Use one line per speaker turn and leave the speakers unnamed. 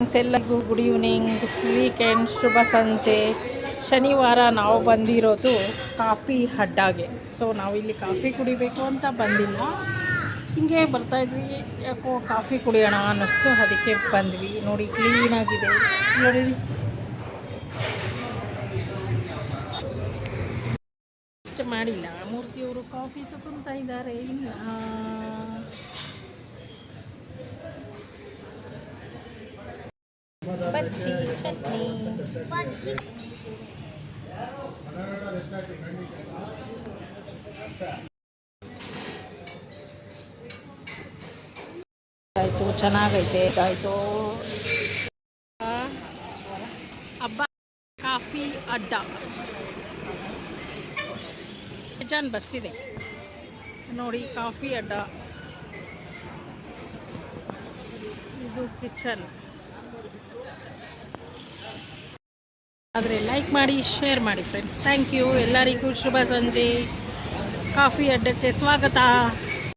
ಎಲ್ಲರಿಗೂ good evening weekend ಶುಭ ಸಂಜೆ. ಶನಿವಾರ ನಾವು ಬಂದಿರೋದು ಕಾಫಿ ಹಡ್ಡಾಗೆ. ಸೊ ನಾವಿಲ್ಲಿ ಕಾಫಿ ಕುಡಿಬೇಕು ಅಂತ ಬಂದಿಲ್ಲ. ಹಿಂಗೆ ಬರ್ತಾಯಿದ್ವಿ ಯಾಕೋ ಕಾಫಿ ಕುಡಿಯೋಣ ಅನ್ನಿಸ್ತು. ಅದಕ್ಕೆ ಬಂದ್ವಿ. ನೋಡಿ ಕ್ಲೀನಾಗಿದೆ ನೋಡಿ. ಮಾಡಿಲ್ಲ. ಮೂರ್ತಿಯವರು ಕಾಫಿ ತಗೊತಾ ಇದ್ದಾರೆ. ಇಲ್ಲ. ಬಜ್ಜಿ ಚಟ್ನಿ. ಆಯಿತು ಚೆನ್ನಾಗೈತೆ. ಆಯ್ತು. ಹಬ್ಬ ಕಾಫಿ ಅಡ್ಡ. ಜಾನ್ ಬಸ್ ಇದೆ. ನೋಡಿ ಕಾಫಿ ಅಡ್ಡ. ಇದು ಕಿಚನ್. ಆದರೆ ಲೈಕ್ ಮಾಡಿ ಶೇರ್ ಮಾಡಿ ಫ್ರೆಂಡ್ಸ್ ಥ್ಯಾಂಕ್ ಯು ಎಲ್ಲರಿಗೂ ಶುಭ ಸಂಜೆ. ಕಾಫಿ ಅಡ್ಡಕ್ಕೆ ಸ್ವಾಗತ.